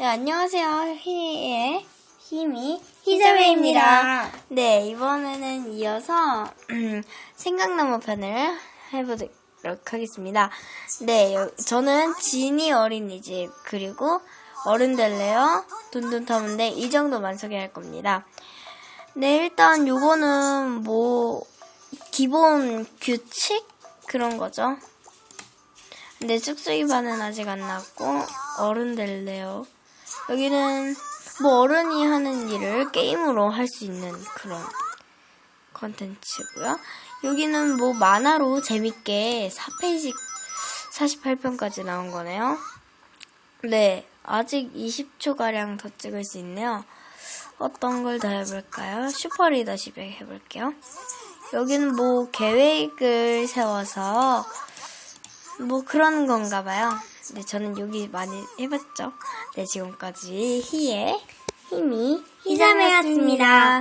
네, 안녕하세요. 희의 힘이 희자매입니다. 네, 이번에는 이어서 음, 생각나무 편을 해보도록 하겠습니다. 네, 여- 저는 지니 어린이집 그리고 어른 될래요 돈돈 터는데 이 정도만 소개할 겁니다. 네, 일단 요거는 뭐 기본 규칙 그런 거죠. 근데 쑥쑥이 반은 아직 안 나왔고 어른 될래요. 여기는 뭐 어른이 하는 일을 게임으로 할 수 있는 그런 컨텐츠고요. 여기는 뭐 만화로 재밌게 4페이지 48편까지 나온 거네요. 네, 아직 20초가량 더 찍을 수 있네요. 어떤 걸 더 해볼까요? 슈퍼 리더십 해볼게요. 여기는 뭐 계획을 세워서 뭐 그런 건가 봐요. 네, 저는 여기 많이 해봤죠. 네, 지금까지 희의 힘이 희자매였습니다.